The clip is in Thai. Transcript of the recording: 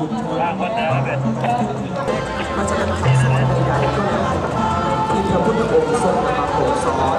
บุญชนบางคนนะเป็นก็จะเป็นคำสอนใดๆก็ได้ที่พระพุทธองค์ทรงนำมาโปรดสอน